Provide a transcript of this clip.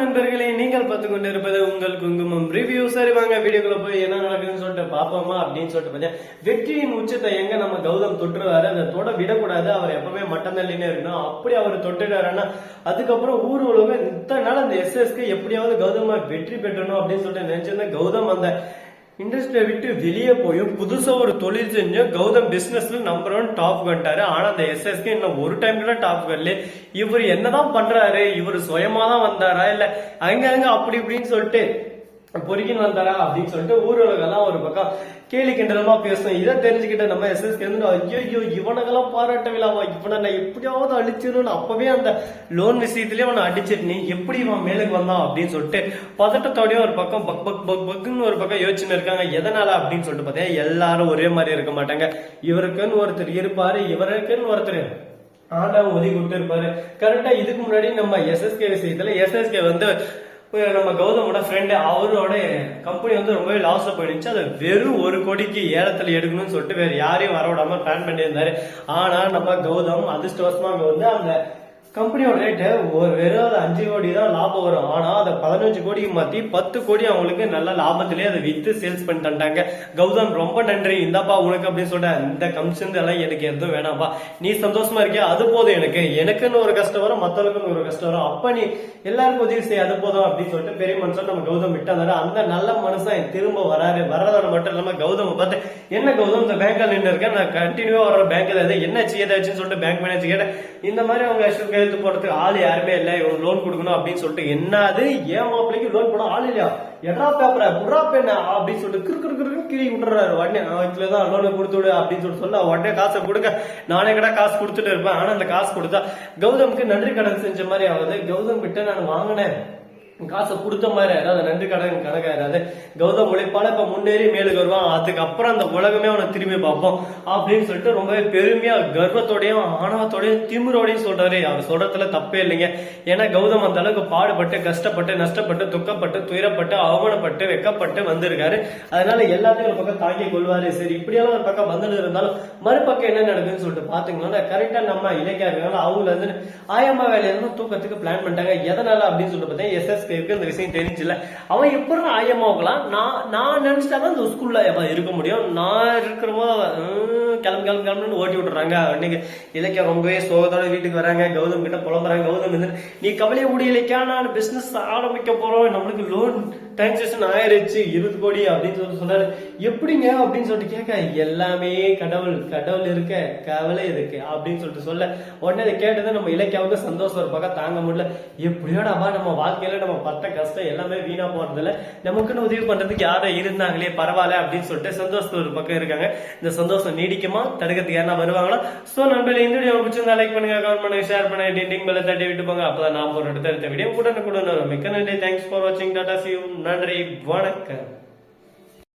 நண்பர்களே நீங்கள் பார்த்து கொண்டு இருப்பது உங்கள் குங்குமம் ரிவ்யூ சரி வாங்க வீடியோக்குள்ள போய் என்ன நடக்குதுன்னு சொல்லிட்டு பாப்போமா அப்படின்னு சொல்லிட்டு பார்த்தீங்கன்னா வெற்றியின் உச்சத்தை எங்க நம்ம கௌதம் தொட்டுருவாரு? அதை தொட விடக்கூடாது. அவர் எப்பவுமே மட்டம் தள்ளினே இருக்கணும். அப்படி அவர் தொட்டுட்டாருன்னா அதுக்கப்புறம் ஊர் உலகம் இத்தனை நாள் அந்த எஸ்எஸ்க்கு எப்படியாவது கௌதமா வெற்றி பெற்றணும் அப்படின்னு சொல்லிட்டு நினைச்சிருந்தேன் கௌதம் அந்த இண்டஸ்ட்ரியை விட்டு வெளியே போயும் புதுசாக ஒரு தொழில் செஞ்சு கௌதம் பிஸ்னஸ்ல நம்பர் ஒன் டாப் கண்டாரு ஆனால் அந்த எஸ்எஸ்கே இன்னும் ஒரு டைம் கூட டாப் வரல இவர் என்னதான் பண்றாரு? இவர் சுயமா தான் வந்தாரா? இல்ல அங்க அங்க அப்படி இப்படின்னு சொல்லிட்டு பொறுக்கின்னு வந்தாரா அப்படின்னு சொல்லிட்டு ஊர்வலகெல்லாம் ஒரு பக்கம் கேலி கிண்டலமா பேசும். இதை தெரிஞ்சுக்கிட்ட நம்ம எஸ்எஸ்கே வந்து ஐயோ இவனுக்கெல்லாம் பாராட்ட விழாவா? இவனை நான் எப்படியாவது அழிச்சிடணும்னு அப்பவே அந்த லோன் விஷயத்திலேயே அவனை அடிச்சிட்டு நீ எப்படி இவன் மேலுக்கு வந்தான்? அப்படின்னு சொல்லிட்டு பதட்டத்தோடய ஒரு பக்கம் பக் பக் பக் பக்குன்னு ஒரு பக்கம் யோசிச்சுன்னு இருக்காங்க. எதனால அப்படின்னு சொல்லிட்டு பார்த்தீங்கன்னா எல்லாரும் ஒரே மாதிரி இருக்க மாட்டாங்க. இவருக்குன்னு ஒருத்தர் இருப்பாரு இவருக்குன்னு ஒருத்தர் ஆண்டவன் ஒதுக்கி விட்டு இருப்பாரு கரெக்டா இதுக்கு முன்னாடி நம்ம எஸ்எஸ்கே விஷயத்துல எஸ்எஸ்கே வந்து நம்ம கௌதமோட ஃப்ரெண்டு அவரோட கம்பெனி வந்து ரொம்பவே லாஸில் போயிடுச்சு. அதை வெறும் ஒரு கோடிக்கு ஏலத்தில் எடுக்கணும்னு சொல்லிட்டு வேறு யாரையும் வர பிளான் பண்ணியிருந்தாரு. ஆனால் நம்ம கௌதம் அதிர்ஷ்டவசமாக அங்கே வந்து அந்த கம்பெனியோட ரேட்டு ஒரு வெறும் அது அஞ்சு கோடி தான் லாபம் வரும். ஆனால் அதை பதினஞ்சு கோடிக்கு மாற்றி பத்து கோடி அவங்களுக்கு நல்ல லாபத்திலேயே அதை விற்று சேல்ஸ் பண்ணி தந்தாங்க. கௌதம் ரொம்ப நன்றி. இந்தாப்பா உனக்கு அப்படின்னு சொல்கிறேன் இந்த கமிஷன் எல்லாம் எனக்கு எதுவும் வேணாம்ப்பா. நீ சந்தோஷமா இருக்கியா? அது போதும் எனக்கு. எனக்குன்னு ஒரு கஷ்டம் வரும் மற்றவங்களுக்குன்னு ஒரு கஷ்டம் வரும். அப்போ நீ எல்லாருக்கும் உதவி செய்ய அது போதும் அப்படின்னு சொல்லிட்டு பெரிய மனுஷன் நம்ம கௌதம் விட்டாந்தாரு அந்த நல்ல மனுஷன் திரும்ப வராரு. வர்றதோட மட்டும் இல்லாமல் கௌதம் பார்த்து என்ன கௌதம் இந்த பேங்க்கில் நின்று இருக்கேன் நான் கண்டினியூவாக வர பேங்க்கில் இது என்ன செய்யதாச்சுன்னு சொல்லிட்டு பேங்க் மேனேஜர் கேட்டேன். இந்த மாதிரி அவங்க எடுத்து போறதுக்கு ஆள் யாருமே இல்லை இவங்க லோன் கொடுக்கணும் அப்படின்னு சொல்லிட்டு என்னது? ஏன் மாப்பிள்ளைக்கு லோன் போட ஆள் இல்லையா? எட்ரா பேப்பரா? புறா பெண்ணா? அப்படின்னு சொல்லிட்டு கிரு கிரு கிறுன்னு கிரி விட்டுறாரு. உடனே நான் இதுல தான் லோனை கொடுத்து விடு அப்படின்னு சொல்லிட்டு சொல்ல உடனே காசை கொடுக்க நானே கடை காசு கொடுத்துட்டு இருப்பேன். ஆனா அந்த காசு கொடுத்தா கௌதம்க்கு நன்றி கடன் செஞ்ச மாதிரி ஆகுது. கௌதம் கிட்ட நான் வாங்கினேன். காசை கொடுத்த மாதிரி அதாவது நன்றி கடன் கணக்காயிராது கௌதம் உழைப்பான இப்ப முன்னேறி மேலுக்கு வருவான். அதுக்கப்புறம் அந்த உலகமே அவனை திரும்பி பார்ப்போம். அப்படின்னு சொல்லிட்டு ரொம்பவே பெருமையா கர்வத்தோடையும் ஆணவத்தோடையும் திமுறோடையும் சொல்றாரு. அவர் சொல்றதுல தப்பே இல்லைங்க. ஏன்னா கௌதம் அந்த அளவுக்கு பாடுபட்டு கஷ்டப்பட்டு நஷ்டப்பட்டு துக்கப்பட்டு துயரப்பட்டு அவமானப்பட்டு வெக்கப்பட்டு வந்திருக்காரு. அதனால எல்லாத்தையும் ஒரு பக்கம் தாங்கி கொள்வாரு. சரி இப்படியெல்லாம் ஒரு பக்கம் வந்துட்டு இருந்தாலும் மறுபக்கம் என்ன நடக்குதுன்னு சொல்லிட்டு பாத்தீங்கன்னா கரெக்டா நம்ம இலக்கியா இருக்காங்க அவங்க வந்து ஆயம்மா வேலையில இருந்து தூக்கத்துக்கு பிளான் பண்ணிட்டாங்க. எதனால அப்படின்னு சொல்லிட்டு எஸ்எஸ் பேருக்கு இந்த விஷயம் தெரிஞ்சில்ல அவன் எப்படி ஆயமாகலாம்? நான் நான் நினைச்சிட்டாதான் இந்த ஸ்கூல்ல இருக்க முடியும். நான் இருக்கிறமோ கிளம்பு கிளம்பு கிளம்புன்னு ஓட்டி விட்டுறாங்க. அன்னைக்கு இலக்கியா ரொம்பவே சோகத்தோட வீட்டுக்கு வராங்க. கௌதம் கிட்ட புலம்புறாங்க. கௌதம் நீ கவலையை முடியலைக்கா நான் பிசினஸ் ஆரம்பிக்க போறோம். நம்மளுக்கு லோன் டிரான்சாக்ஷன் ஆயிருச்சு இருபது கோடி அப்படின்னு சொல்லி சொன்னாரு. எப்படிங்க அப்படின்னு சொல்லிட்டு கேட்க எல்லாமே கடவுள் கடவுள் இருக்க கவலை இருக்கு அப்படின்னு சொல்லிட்டு சொல்ல. உடனே அதை கேட்டது நம்ம இலக்கியாவுக்கு சந்தோஷம் ஒரு பக்கம் தாங்க முடியல. எப்படியோடவா நம்ம வாழ்க்கையில நம்ம பட்ட கஷ்டம் எல்லாமே வீணா போறதுல நமக்குன்னு உதவி பண்றதுக்கு யாரோ இருந்தாங்களே பரவாயில்ல அப்படின்னு சொல்லிட்டு சந்தோஷத்துல ஒரு பக்கம் இருக்காங்க. இந்த சந்தோஷம் நீடிக்குமா? தடுக்கிறதுக்கு யாரா வருவாங்களா? சோ நண்பர்களே இந்த வீடியோ பிடிச்சிருந்தா லைக் பண்ணுங்க கமெண்ட் பண்ணுங்க ஷேர் பண்ணுங்க டிண்டிங் பெல்ல தட்டி விட்டு போங்க. அப்பதான் நான் போற அடுத்த அடுத்த வீடியோ கூட கூட மிக்க நன்றி. தேங்க்ஸ் ஃபார் வாட்சிங் டாடா சி நன்றி வணக்கம்.